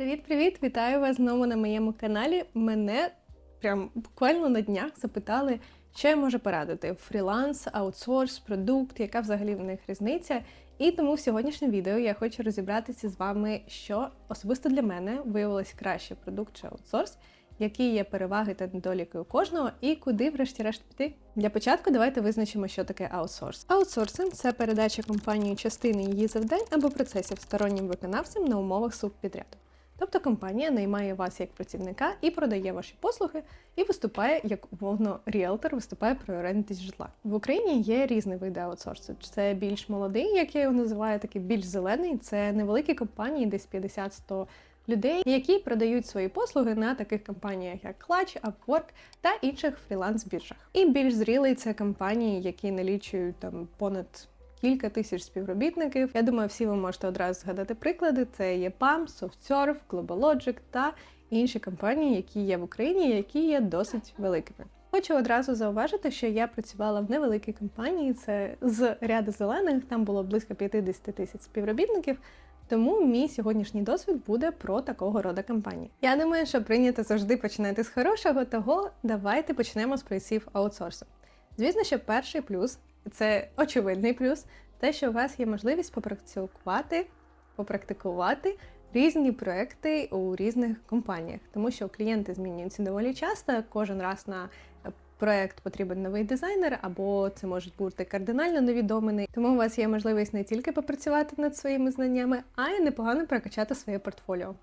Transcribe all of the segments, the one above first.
Привіт-привіт! Вітаю вас знову на моєму каналі. Мене прям буквально на днях запитали, що я можу порадити: фріланс, аутсорс, продукт, яка взагалі в них різниця. І тому в сьогоднішньому відео я хочу розібратися з вами, що особисто для мене виявилось краще продукт чи аутсорс, які є переваги та недоліки у кожного, і куди, врешті-решт, піти. Для початку давайте визначимо, що таке аутсорс. Аутсорсинг це передача компанії частини її завдань або процесів стороннім виконавцям на умовах субпідряду. Тобто компанія наймає вас як працівника і продає ваші послуги, і виступає як умовно ріелтор, виступає про орендність житла. В Україні є різні види аутсорсу. Це більш молодий, як я його називаю, такий більш зелений. Це невеликі компанії, десь 50-100 людей, які продають свої послуги на таких компаніях, як Clutch, Upwork та інших фріланс-біржах. І більш зрілий це компанії, які налічують там понад кілька тисяч співробітників. Я думаю, всі ви можете одразу згадати приклади. Це є PAM, SoftServe, GlobalLogic та інші компанії, які є в Україні, які є досить великими. Хочу одразу зауважити, що я працювала в невеликій компанії. Це з ряду зелених, там було близько 50 тисяч співробітників. Тому мій сьогоднішній досвід буде про такого роду компанії. Я думаю, що прийнято завжди починати з хорошого, того давайте почнемо з плюсів аутсорсу. Звісно, що перший плюс це очевидний плюс, те, що у вас є можливість попрацювати, попрактикувати різні проекти у різних компаніях, тому що клієнти змінюються доволі часто. Кожен раз на проект потрібен новий дизайнер, або це можуть бути кардинально невідомий. Тому у вас є можливість не тільки попрацювати над своїми знаннями, а й непогано прокачати своє портфоліо.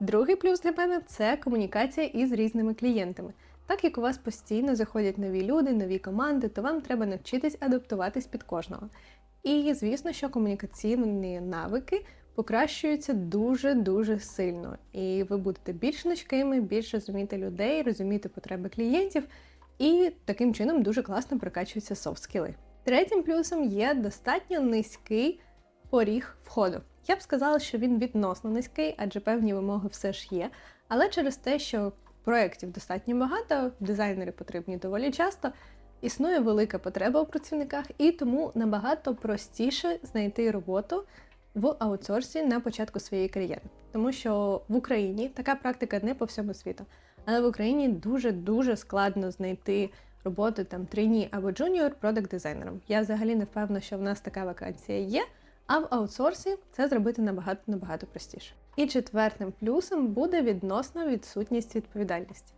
Другий плюс для мене це комунікація із різними клієнтами. Так як у вас постійно заходять нові люди, нові команди, то вам треба навчитись адаптуватись під кожного. І звісно, що комунікаційні навики покращуються дуже-дуже сильно. І ви будете більш гнучкими, більш розуміти людей, розуміти потреби клієнтів, і таким чином дуже класно прокачуються софт-скіли. Третім плюсом є достатньо низький поріг входу. Я б сказала, що він відносно низький, адже певні вимоги все ж є. Але через те, що проєктів достатньо багато, дизайнери потрібні доволі часто. Існує велика потреба у працівниках, і тому набагато простіше знайти роботу в аутсорсі на початку своєї кар'єри. Тому що в Україні така практика не по всьому світу, але в Україні дуже-дуже складно знайти роботу там трейні або джуніор продакт дизайнером. Я взагалі не впевнена, що в нас така вакансія є. А в аутсорсі це зробити набагато набагато простіше. І четвертим плюсом буде відносна відсутність відповідальності.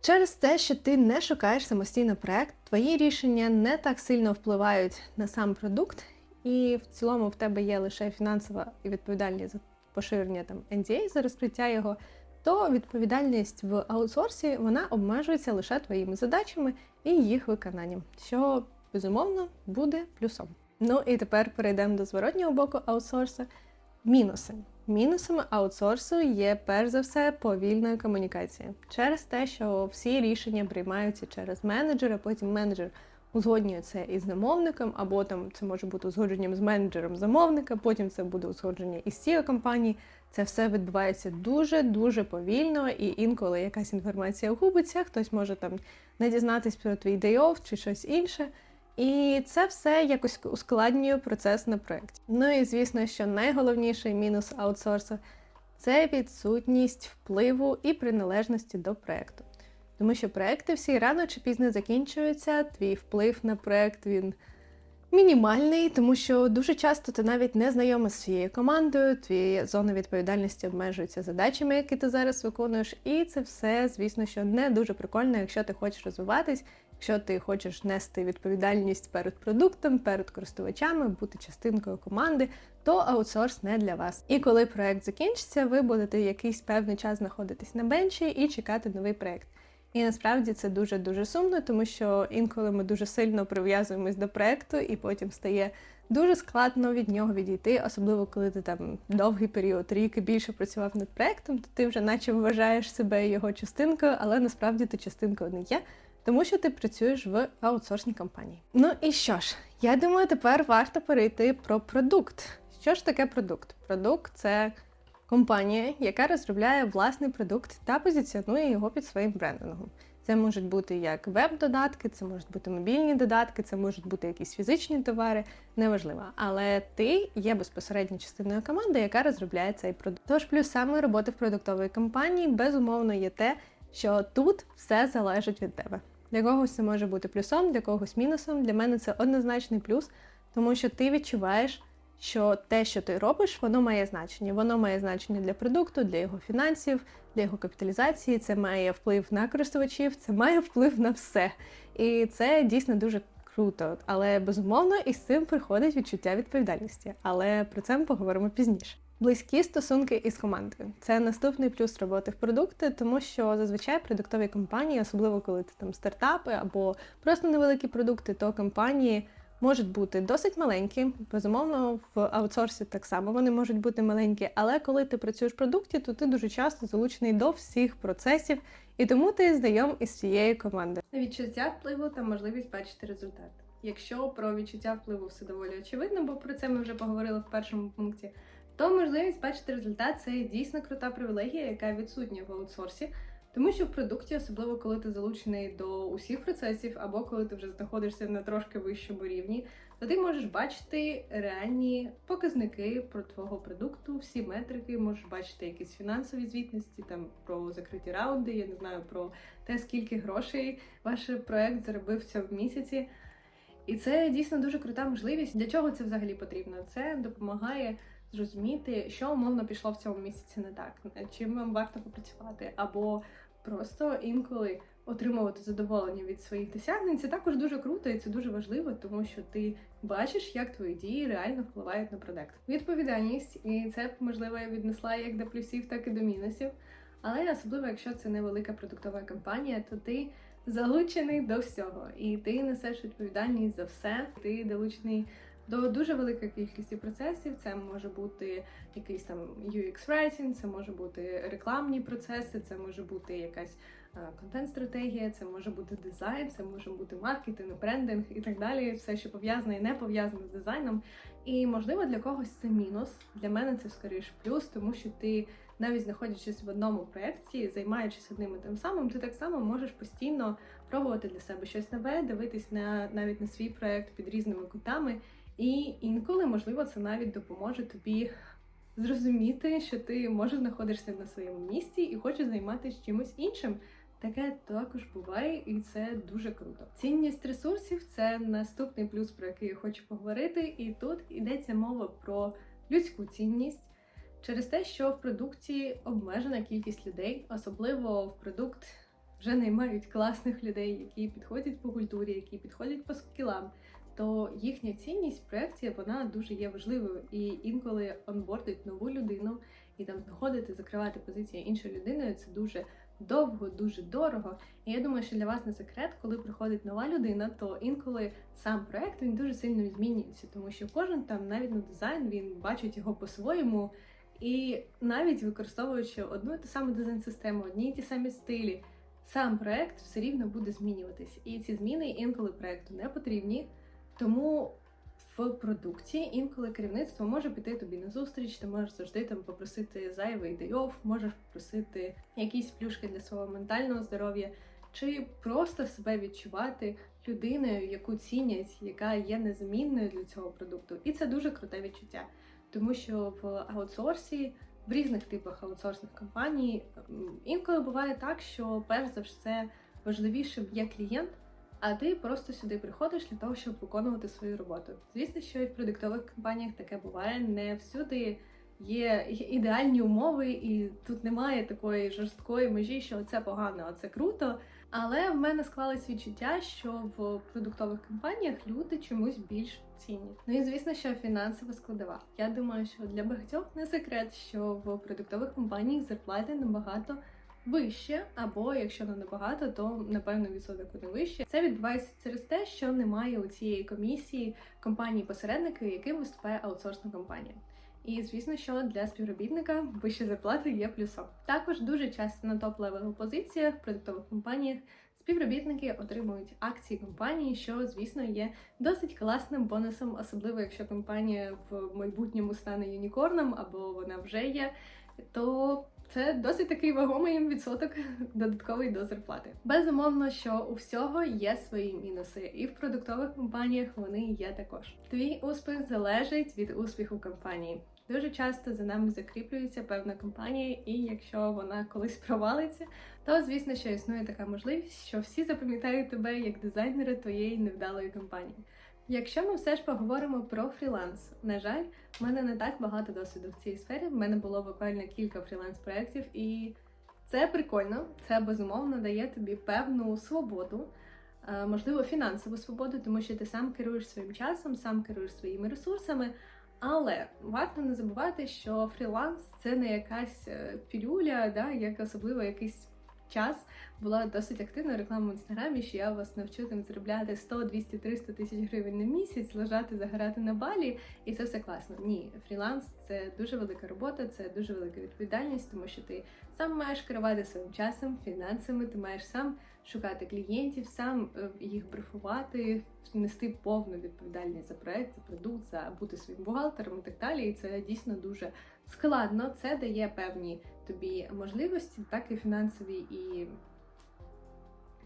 Через те, що ти не шукаєш самостійно проект, твої рішення не так сильно впливають на сам продукт, і в цілому в тебе є лише фінансова відповідальність за поширення там NDA, за розкриття його, то відповідальність в аутсорсі вона обмежується лише твоїми задачами і їх виконанням, що безумовно буде плюсом. Ну і тепер перейдемо до зворотнього боку аутсорсу. Мінуси. Мінусами аутсорсу є перш за все повільна комунікація через те, що всі рішення приймаються через менеджера, потім менеджер узгоднює це із замовником, або там це може бути узгодженням з менеджером замовника, потім це буде узгодження із CEO компанії. Це все відбувається дуже-дуже повільно, і інколи якась інформація губиться, хтось може там не дізнатись про твій day off чи щось інше. І це все якось ускладнює процес на проєкті. Ну і звісно, що найголовніший мінус аутсорсу це відсутність впливу і приналежності до проєкту. Тому що проекти всі рано чи пізно закінчуються, твій вплив на проєкт він мінімальний, тому що дуже часто ти навіть не знайомий з своєю командою, твої зона відповідальності обмежується задачами, які ти зараз виконуєш, і це все, звісно, що не дуже прикольно, якщо ти хочеш розвиватись. Якщо ти хочеш нести відповідальність перед продуктом, перед користувачами, бути частинкою команди, то аутсорс не для вас. І коли проект закінчиться, ви будете якийсь певний час знаходитись на бенчі і чекати новий проект. І насправді це дуже-дуже сумно, тому що інколи ми дуже сильно прив'язуємось до проекту, і потім стає дуже складно від нього відійти, особливо коли ти там довгий період, рік і більше працював над проектом, то ти вже наче вважаєш себе його частинкою, але насправді ти частинкою не є тому що ти працюєш в аутсорсній компанії. Ну і що ж, я думаю, тепер варто перейти про продукт. Що ж таке продукт? Продукт це компанія, яка розробляє власний продукт та позиціонує його під своїм брендингом. Це можуть бути як веб-додатки, це можуть бути мобільні додатки, це можуть бути якісь фізичні товари, неважливо. Але ти є безпосередньо частиною команди, яка розробляє цей продукт. Тож плюс саме роботи в продуктовій компанії безумовно є те, що тут все залежить від тебе. Для когось це може бути плюсом, для когось мінусом. Для мене це однозначний плюс, тому що ти відчуваєш, що те, що ти робиш, воно має значення. Воно має значення для продукту, для його фінансів, для його капіталізації. Це має вплив на користувачів, це має вплив на все. І це дійсно дуже круто. Але безумовно із цим приходить відчуття відповідальності. Але про це ми поговоримо пізніше. Близькі стосунки із командою це наступний плюс роботи в продукти, тому що зазвичай продуктові компанії, особливо коли це там стартапи або просто невеликі продукти, то компанії можуть бути досить маленькі. Безумовно, в аутсорсі так само вони можуть бути маленькі, але коли ти працюєш в продукті, то ти дуже часто залучений до всіх процесів, і тому ти знайом із цією командою. Відчуття впливу та можливість бачити результат. Якщо про відчуття впливу все доволі очевидно, бо про це ми вже поговорили в першому пункті, то можливість бачити результат це дійсно крута привілегія, яка відсутня в аутсорсі. Тому що в продукті, особливо коли ти залучений до усіх процесів, або коли ти вже знаходишся на трошки вищому рівні, то ти можеш бачити реальні показники про твого продукту, всі метрики, можеш бачити якісь фінансові звітності, там про закриті раунди, я не знаю про те, скільки грошей ваш проект заробив в місяці. І це дійсно дуже крута можливість. Для чого це взагалі потрібно? Це допомагає зрозуміти, що умовно пішло в цьому місяці не так, над чим вам варто попрацювати, або просто інколи отримувати задоволення від своїх досягнень. Це також дуже круто і це дуже важливо, тому що ти бачиш, як твої дії реально впливають на продакт. Відповідальність, і це можливо я віднесла як до плюсів, так і до мінусів. Але особливо, якщо це невелика продуктова компанія, то ти залучений до всього, і ти несеш відповідальність за все. Ти долучений до дуже великої кількості процесів. Це може бути якийсь там UX writing, це може бути рекламні процеси, це може бути якась контент-стратегія, це може бути дизайн, це може бути маркетинг, брендинг і так далі. Все, що пов'язане і не пов'язане з дизайном. І можливо для когось це мінус. Для мене це скоріш плюс, тому що ти. Навіть знаходячись в одному проєкті, займаючись одним і тим самим, ти так само можеш постійно пробувати для себе щось нове, дивитись на навіть на свій проєкт під різними кутами і інколи, можливо, це навіть допоможе тобі зрозуміти, що ти може знаходишся на своєму місці і хочеш займатися чимось іншим. Таке також буває, і це дуже круто. Цінність ресурсів це наступний плюс, про який я хочу поговорити. І тут йдеться мова про людську цінність через те, що в продукції обмежена кількість людей, особливо в продукт вже наймають класних людей, які підходять по культурі, які підходять по скілам то їхня цінність в проєкті вона дуже є важливою. І інколи онбордить нову людину і там знаходити, закривати позиції іншою людиною це дуже довго, дуже дорого. І я думаю, що для вас не секрет, коли приходить нова людина, то інколи сам проект він дуже сильно змінюється, тому що кожен там, навіть на дизайн, він бачить його по-своєму. І навіть використовуючи одну і ту саму дизайн-систему, одні й ті самі стилі, сам проект все рівно буде змінюватись. І ці зміни інколи проекту не потрібні. Тому в продукті інколи керівництво може піти тобі на зустріч, ти можеш завжди там попросити зайвий дейов, можеш попросити якісь плюшки для свого ментального здоров'я, чи просто себе відчувати людиною, яку цінять, яка є незамінною для цього продукту. І це дуже круте відчуття, тому що в аутсорсі. В різних типах аутсорсних компаній інколи буває так, що перш за все важливішим є клієнт, а ти просто сюди приходиш для того, щоб виконувати свою роботу. Звісно, що і в продуктових компаніях таке буває. Не всюди є ідеальні умови, і тут немає такої жорсткої межі, що це погано, а це круто. Але в мене склалось відчуття, що в продуктових компаніях люди чомусь більш цінні. Ну і звісно, що фінансова складова. Я думаю, що для багатьох не секрет, що в продуктових компаніях зарплати набагато вище, або якщо не набагато, то напевно відсоток не вище. Це відбувається через те, що немає у цієї комісії компанії посередники яким виступає аутсорсна компанія. І звісно, що для співробітника вищі зарплати є плюсом. Також дуже часто на топ-левел позиціях в продуктових компаніях співробітники отримують акції компанії, що звісно є досить класним бонусом, особливо якщо компанія в майбутньому стане юнікорном або вона вже є. То це досить такий вагомий відсоток додатковий до зарплати. Безумовно, що у всього є свої мінуси, і в продуктових компаніях вони є також. Твій успіх залежить від успіху компанії. Дуже часто за нами закріплюється певна компанія, і якщо вона колись провалиться, то звісно, що існує така можливість, що всі запам'ятають тебе як дизайнера твоєї невдалої компанії. Якщо ми все ж поговоримо про фріланс, на жаль, в мене не так багато досвіду в цій сфері. В мене було буквально кілька фріланс-проєктів, і це прикольно. Це безумовно дає тобі певну свободу, е, можливо, фінансову свободу, тому що ти сам керуєш своїм часом, сам керуєш своїми ресурсами. Але варто не забувати, що фріланс це не якась е, пілюля, да, як особливо якийсь час була досить активна реклама в інстаграмі, що я вас навчу там заробляти 100, 200, 300 тисяч гривень на місяць, лежати, загорати на балі, і це все класно. Ні, фріланс це дуже велика робота, це дуже велика відповідальність, тому що ти сам маєш керувати своїм часом, фінансами, ти маєш сам шукати клієнтів, сам е, їх брифувати, нести повну відповідальність за проект, за продукт, за бути своїм бухгалтером і так далі. І це дійсно дуже складно. Це дає певні тобі можливості, так і фінансові, і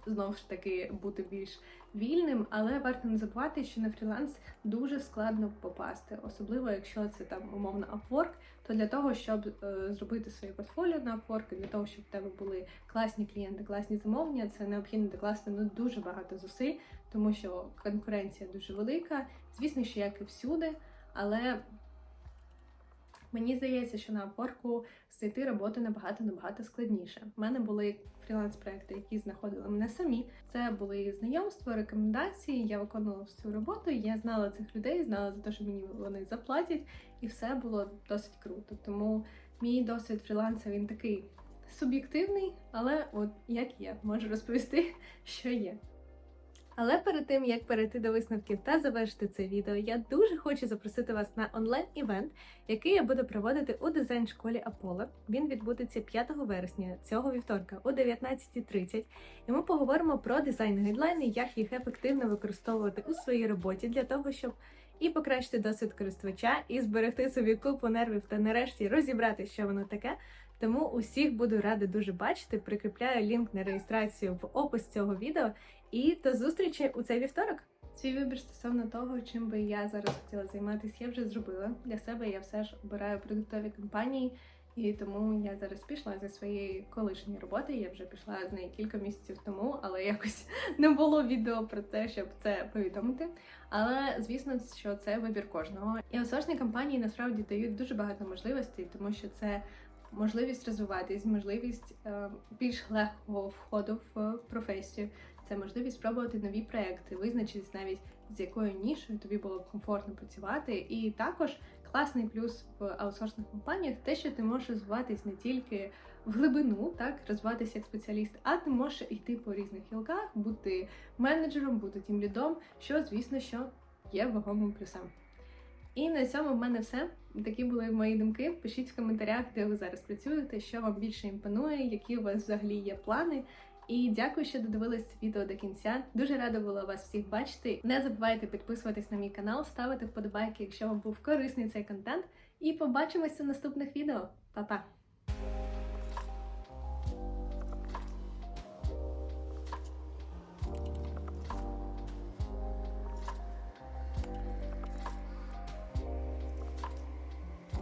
знову ж таки бути більш вільним, але варто не забувати, що на фріланс дуже складно попасти, особливо якщо це там умовно Upwork, то для того, щоб е, зробити своє портфоліо на Upwork, для того, щоб в тебе були класні клієнти, класні замовлення, це необхідно докласти ну, дуже багато зусиль, тому що конкуренція дуже велика. Звісно, що як і всюди, але Мені здається, що на Upwork знайти роботу набагато набагато складніше. У мене були фріланс-проекти, які знаходили мене самі. Це були знайомства, рекомендації. Я виконувала цю роботу. Я знала цих людей, знала за те, що мені вони заплатять, і все було досить круто. Тому мій досвід фріланса він такий суб'єктивний, але от як є, можу розповісти, що є. Але перед тим як перейти до висновків та завершити це відео, я дуже хочу запросити вас на онлайн-івент, який я буду проводити у дизайн-школі Аполло. Він відбудеться 5 вересня цього вівторка о 19.30. І ми поговоримо про дизайн-гайдлайни, як їх ефективно використовувати у своїй роботі для того, щоб і покращити досвід користувача, і зберегти собі купу нервів та нарешті розібрати, що воно таке. Тому усіх буду рада дуже бачити. Прикріпляю лінк на реєстрацію в опис цього відео. І до зустрічі у цей вівторок. Свій вибір стосовно того, чим би я зараз хотіла займатися, я вже зробила. Для себе я все ж обираю продуктові компанії, і тому я зараз пішла зі своєї колишньої роботи. Я вже пішла з неї кілька місяців тому, але якось не було відео про те, щоб це повідомити. Але звісно, що це вибір кожного. І осошні компанії насправді дають дуже багато можливостей, тому що це можливість розвиватись, можливість е, більш легкого входу в професію. Це можливість спробувати нові проекти, визначитись навіть з якою нішою тобі було б комфортно працювати. І також класний плюс в аутсорсних компаніях те, що ти можеш розвиватись не тільки в глибину, так розвиватися як спеціаліст, а ти можеш йти по різних гілках, бути менеджером, бути тімлідом, що звісно, що є вагомим плюсом. І на цьому в мене все. Такі були мої думки. Пишіть в коментарях, де ви зараз працюєте, що вам більше імпонує, які у вас взагалі є плани. І дякую, що додивились це відео до кінця. Дуже рада була вас всіх бачити. Не забувайте підписуватись на мій канал, ставити вподобайки, якщо вам був корисний цей контент. І побачимося в наступних відео. Па-па!